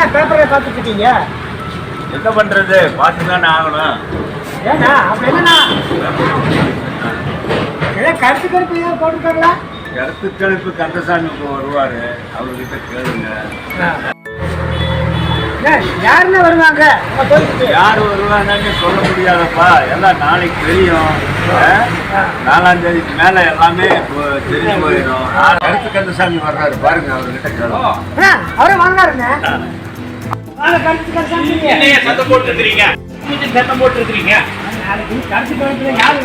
பார்த்துட்டு இருக்கீங்க என்ன பண்றது? பார்த்து தானே ஆகணும். ஏண்ணா அப்படி என்னண்ணா? ஏதோ கருத்து கருத்து ஏதோ போட்டுருக்காங்களா? கருத்து கணிப்பு கந்தசாமி இப்போ வருவாரு. அவர்கிட்ட கேளுங்க. யாருன்னு வருவாங்க? யார் வருவாங்கன்னு சொல்ல முடியாதப்பா. எல்லாம் நாளைக்கு தெரியும்? நாலாம் தேதிக்கு மேல எல்லாமே தெரிஞ்சு போயிடும். கருத்து கந்தசாமி வர்றாரு பாருங்க அவர்கிட்ட கேளுங்க. அவரே கருத்து என்னைய சத்தம் போட்டு இருக்கிறீங்க சத்தம் போட்டு இருக்கிறீங்க கருத்து கருத்துல யாரு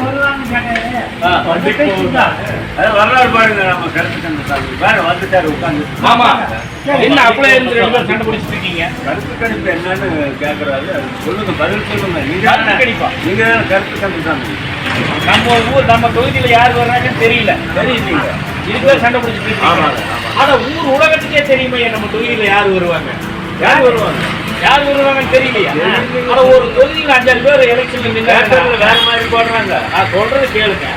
வர்றாரு பாருங்க நம்ம கருத்து கந்தசாமி பாரு வந்துட்டாரு உட்காந்து ஆமா. என்ன அப்படியே இருந்து ரெண்டு பேரும் சண்டை பிடிச்சிட்டு இருக்கீங்க? கருத்து கணிப்பு என்னன்னு கேக்குறாரு. அது சொல்லுங்க பதில் சொல்லுங்க. நீங்க தானே- கணிப்பா? நீங்க தானே கருத்து கந்தசாமி நம்ம ஊர் நம்ம தொகுதியில யார் வர்றாங்கன்னு தெரியல. தெரியலீங்க இது பேர் சண்டை பிடிச்சிட்டு இருக்கீங்க. ஆனா ஊர் உலகத்துக்கே தெரியுமே நம்ம தொகுதியில யார் வருவாங்க? யார் வருவாங்க யார் வருவாங்கன்னு தெரியலையா? ஆனா ஒரு தொகுதியில அஞ்சாறு பேர் எலெக்ஷன்ல நின்று வேற மாதிரி போடுறாங்க. நான் சொல்றது கேளுங்க.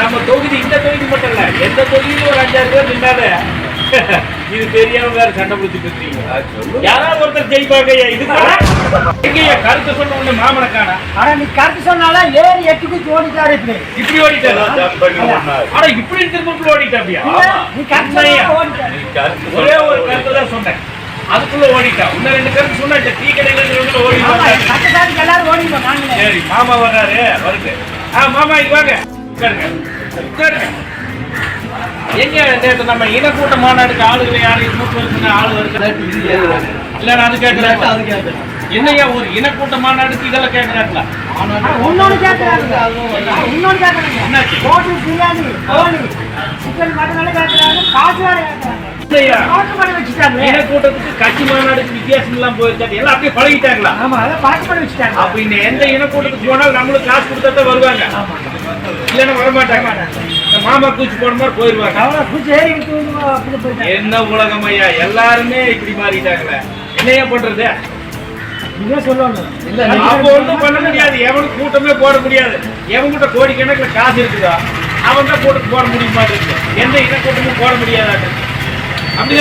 நம்ம தொகுதி இந்த தொகுதி மட்டும் இல்ல எந்த தொகுதியில ஒரு அஞ்சாறு பேர் நின்னாலே இது தெரியாம வேற சண்டை பிடிச்சிட்டு இருக்கீங்க. யாராவது ஒருத்தர் ஜெயிப்பாங்க இது கருத்து சொன்ன உடனே மாமனை காணா. ஆனா நீ கருத்து சொன்னாலும் ஏறி எட்டு குச்சி ஓடிட்டாரு இப்படி. இப்படி ஓடிட்டாரு. ஆனா இப்படி திரும்ப ஓடிட்டாப்பியா நீ கருத்து ஒரே ஒரு. கருத்து தான் சொன்னேன். அதுக்குள்ள ஓடிட்டான் இன்னும் ரெண்டு கருத்து சொன்னா டீ கடையில இருக்கிறவங்க ஓடி ஆமா வந்தாங்க. சட்டசாதிக்கு எல்லாரும் ஓடிட்டோம் சரி மாமா வர்றாரு வருது. ஆ மாமா இங்க வாங்க. உட்காருங்க. உட்காருங்க. எங்க நேத்து நம்ம இனக்கூட்ட மாநாடுக்கு ஆளுகளை யாரையும் கூட்டு வந்து ஆளு வருது? இல்ல நான் அது கேட்கிறேன் என்னையா ஒரு இனக்கூட்ட மாநாடுக்கு இதெல்லாம் கேட்கிறாங்களா? ஆனா இன்னொன்னு கேட்கறாங்க. இன்னொன்னு கேட்கறாங்க. என்னாச்சு? ஹோட்டல் பிரியாணி கோழி. சிக்கன் மட்டன் எல்லாம் கேட்கறாங்க. காசு வேற இனக்கூட்டத்துக்கு மாநாடுக்கு வித்தியாசம் எல்லாம் போயிருக்காது எல்லாம் அப்படியே பழகிட்டாங்களா? ஆமா அதை பழக்கம் பண்ணி வச்சுட்டாங்க. அப்ப இந்த எந்த இனக்கூட்டத்துக்கு போனாலும் நம்மளுக்கு காசு கொடுத்தா தான் வருவாங்க இல்லைன்னா வரமாட்டாங்க. மாமா கூச்சி போன மாதிரி போயிருவாங்க. பூச்சி என்ன உலகம் ஐயா? எல்லாருமே இப்படி மாறிட்டாங்களே. என்னையா பண்றது? பண்ண முடியாது. எவனுக்கு கூட்டமே போட முடியாது. எவன்கிட்ட கோடிக்கணக்கில் காசு இருக்குதோ அவன் தான் கூட்டத்துக்கு போட முடியுமா இருக்கு. எந்த இன கூட்டமும் போட முடியாதாட்டு அதே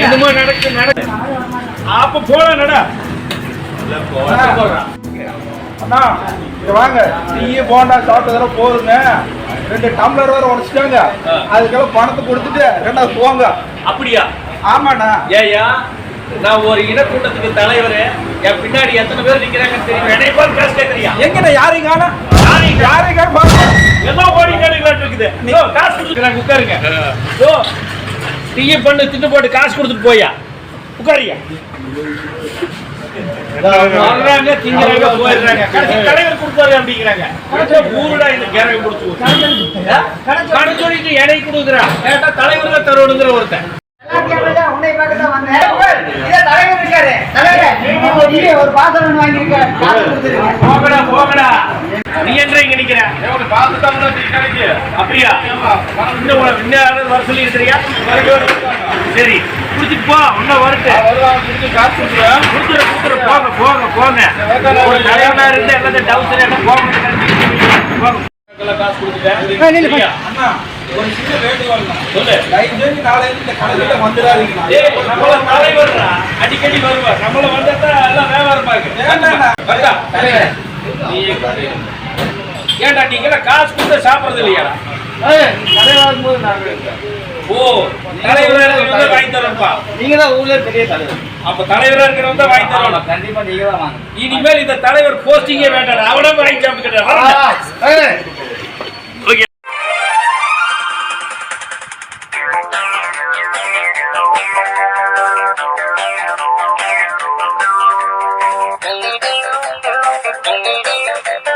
என்னமோ நடக்கு நடக்கு? அப்ப போல நட. அண்ணா இங்க வாங்க. டீ போண்டா சாப்பிட்டதெல்லாம் போதுங்க. ரெண்டு டம்ளர் வேற உடைச்சிட்டாங்க. அதுக்கெல்லாம் பணத்தை கொடுத்துட்டு ரெண்டாவது போங்க. அப்படியா? ஆமாண்ணா. ஏயா நான் ஒரு இனக்கூட்டத்துக்கு தலைவர். என் பின்னாடி எத்தனை பேர் நிக்கிறாங்கன்னு தெரியும்? என்னை பார்த்து காசு கேட்கறியா எங்கண்ணா யாரையும் காணா? யாரையும் கா- யாரையும் காண? பாருங்க ஏதோ கோடி கணக்கில் இருக்குது காசு உட்காருங்க. டீயை பண்ணு தின்னு போட்டு காசு கொடுத்துட்டு போயா உட்காரியா வர்றாங்க திங்கிறாங்க போயிடுறாங்க. கடைசி தலைவர் கொடுப்பாரு அப்படிங்கிறாங்க. ஊருடா இந்த கேரவை கொடுத்து கடன் சொல்லிட்டு எடை கொடுக்குறான் கேட்டா தலைவர் தான் தருவணுங்கிற ஒருத்தன் ஒரு பாத்திரம் போகடா போகடா நீ என்ற இங்க நிக்கிற? அப்படியா? இன்னும் வர சொல்லி இருக்கிறியா சரி குடிச்சிட்டு போ இன்னும் வரட்டு கொடுத்துரு கொடுத்துரு போங்க போங்க போங்க. ஒரு தலைவனா இருந்து எல்லாத்தையும் எல்லாம் போங்க. ஒரு சின்ன சொல்லு. தயவு செஞ்சு நாளைக்கு இந்த கடையில வந்துடாதீங்க ஏய், நம்மள. அடிக்கடி வருவார். நம்மள வந்தா எல்லாம் வியாபாரம்? பாக்கு தலைவர். நீ ஏன்டா நீங்க காசு கொடுத்து சாப்பிடுறது இல்லையா? ஓ தலைவரா இருக்கிறவங்க வாங்கி தரப்பா நீங்க தான் ஊர்ல பெரிய தலைவர். அப்ப தலைவரா இருக்கிறவங்க வாங்கி தரணும் கண்டிப்பா நீங்க தான் இனிமேல் இந்த தலைவர் போஸ்டிங்கே வேண்டாம். அவனே வாங்கி சாப்பிட்டு Thank.